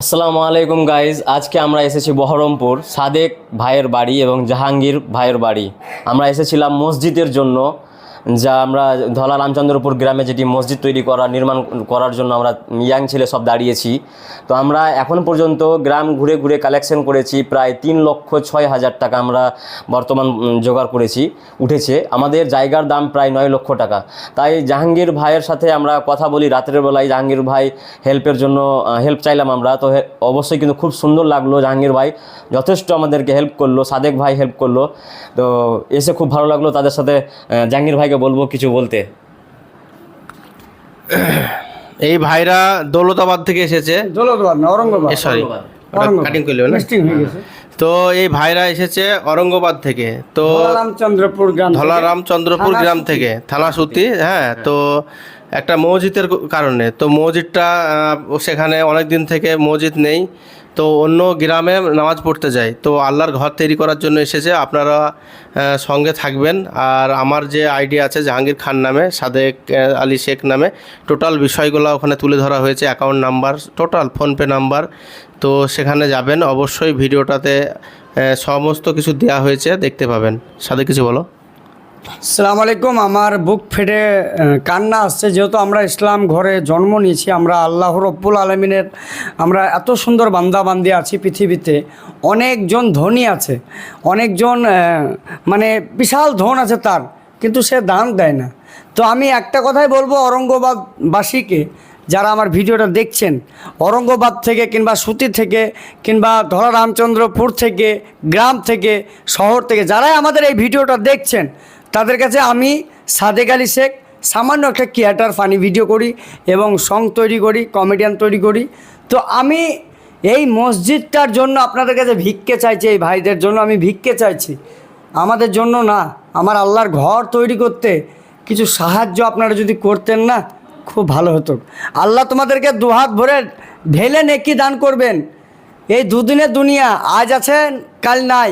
আসসালামু আলাইকুম গাইজ আজকে আমরা এসেছি বহরমপুর, সাদেক ভাইয়ের বাড়ি এবং জাহাঙ্গীর ভাইয়ের বাড়ি। আমরা এসেছিলাম মসজিদের জন্য। যা আমরা ধলা রামচন্দ্রপুর গ্রামে যেটি মসজিদ তৈরি করা নির্মাণ করার জন্য আমরা ইয়াং ছেলে সব দাঁড়িয়েছি। তো আমরা এখন পর্যন্ত গ্রাম ঘুরে ঘুরে কালেকশন করেছি, প্রায় তিন লক্ষ ছয় হাজার টাকা আমরা বর্তমান জোগাড় করেছি, উঠেছে। আমাদের জায়গার দাম প্রায় নয় লক্ষ টাকা। তাই জাহাঙ্গীর ভাইয়ের সাথে আমরা কথা বলি, রাতের বেলায় জাহাঙ্গীর ভাই হেল্পের জন্য হেল্প চাইলাম আমরা। তো অবশ্যই কিন্তু খুব সুন্দর লাগল জাহাঙ্গীর ভাই। যথেষ্ট আমাদেরকে হেল্প করল, সাদেক ভাই হেল্প করল। তো এসে খুব ভালো লাগল তাদের সাথে জাহাঙ্গীর ভাইকে বলব কিছু বলতে। এই ভাইরা দৌলতাবাদ থেকে এসেছে। দৌলতবাদ না ঔরঙ্গাবাদ। সরি কাটিং করলে মিস্টিং হয়ে গেছে। তো এই ভাইরা এসেছে ঔরঙ্গাবাদ থেকে। তো রামচন্দ্রপুর গ্রাম থেকে। ধলারামচন্দ্রপুর থানা গ্রাম থেকে থানা সুতি হ্যাঁ তো একটা মসজিদের কারণে। তো মসজিদটা সেখানে অনেক দিন থেকে মসজিদ নেই। তো অন্য গ্রামে নামাজ পড়তে যায়। তো আল্লাহর ঘর তৈরি করার জন্য এসেছে। আপনারা সঙ্গে থাকবেন। আর আমার যে আইডিয়া আছে জাহাঙ্গীর খান নামে, সাদেক আলী শেখ নামে, টোটাল বিষয়গুলো ওখানে তুলে ধরা হয়েছে। Account number, total PhonePe number. তো সেখানে যাবেন। অবশ্যই ভিডিওটাতে সমস্ত কিছু দেওয়া হয়েছে, দেখতে পাবেন। সাদেক, কিছু বলো। আসসালামু আলাইকুম, আমার বুক ফেটে কান্না আসছে। যেহেতু আমরা ইসলাম ঘরে জন্ম নিয়েছি, আমরা আল্লাহ রব্বুল আলমিনের, আমরা এত সুন্দর বান্দা বান্দি আছি পৃথিবীতে। অনেকজন ধনী আছে, অনেকজন মানে বিশাল ধন আছে তার, কিন্তু সে দান দেয় না। তো আমি একটা কথাই বলব অরঙ্গবাদবাসীকে যারা আমার ভিডিওটা দেখছেন অরঙ্গবাদ থেকে কিংবা সুতি থেকে, কিংবা ধরা রামচন্দ্রপুর থেকে, গ্রাম থেকে, শহর থেকে, যারাই আমাদের এই ভিডিওটা দেখছেন তাদের কাছে আমি সাদেক আলী শেখ সামান্য একটা ক্রিয়েটার ফানি ভিডিও করি এবং সং তৈরি করি কমেডিয়ান তৈরি করি। তো আমি এই মসজিদটার জন্য আপনাদের কাছে ভিক্ষে চাইছি, এই ভাইদের জন্য আমি ভিক্ষে চাইছি। আমাদের জন্য না, আমার আল্লাহর ঘর তৈরি করতে কিছু সাহায্য আপনারা যদি করতেন না, খুব ভালো হতো। আল্লাহ তোমাদেরকে দুহাত ভরে ঢেলে নেকি দান করবেন। এই দুদিনের দুনিয়া, আজ আছেন, কাল নাই।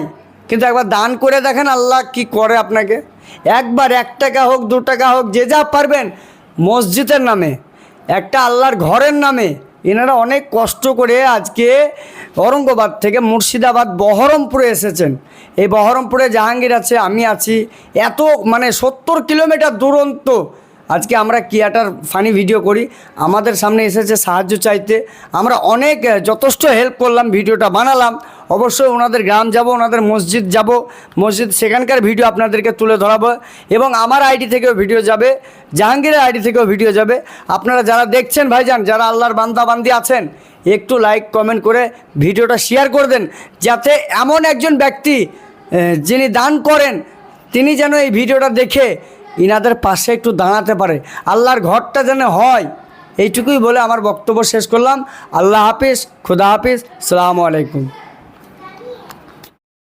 কিন্তু একবার দান করে দেখেন আল্লাহ কি করে আপনাকে। একবার এক টাকা হোক, দু টাকা হোক, যে যা পারবেন মসজিদের নামে, একটা আল্লাহর ঘরের নামে। এনারা অনেক কষ্ট করে আজকে ঔরঙ্গাবাদ থেকে মুর্শিদাবাদ বহরমপুরে এসেছেন। এই বহরমপুরে জাহাঙ্গীর আছে, আমি আছি। এত মানে সত্তর কিলোমিটার দূরন্ত আজকে আমরা কিয়াটার ফানি ভিডিও করি। আমাদের সামনে এসেছে সাহায্য চাইতে। আমরা অনেক যথেষ্ট হেল্প করলাম, ভিডিওটা বানালাম। অবশ্যই ওনাদের গ্রাম যাব, ওনাদের মসজিদ যাব। মসজিদ, সেখানকার ভিডিও আপনাদেরকে তুলে ধরাবো। এবং আমার আইডি থেকেও ভিডিও যাবে, জাহাঙ্গীরের আইডি থেকেও ভিডিও যাবে। আপনারা যারা দেখছেন ভাইজান, যারা আল্লাহর বান্দা বান্দি আছেন, একটু লাইক কমেন্ট করে ভিডিওটা শেয়ার করে দেন। যাতে এমন একজন ব্যক্তি যিনি দান করেন, তিনি যেন এই ভিডিওটা দেখে ইনাদের পাশে একটু দাঁড়াতে পারে। আল্লাহর ঘরটা যেন হয়, এইটুকুই বলে আমার বক্তব্য শেষ করলাম। আল্লাহ হাফিজ, খুদা হাফিজ, সালামু আলাইকুম।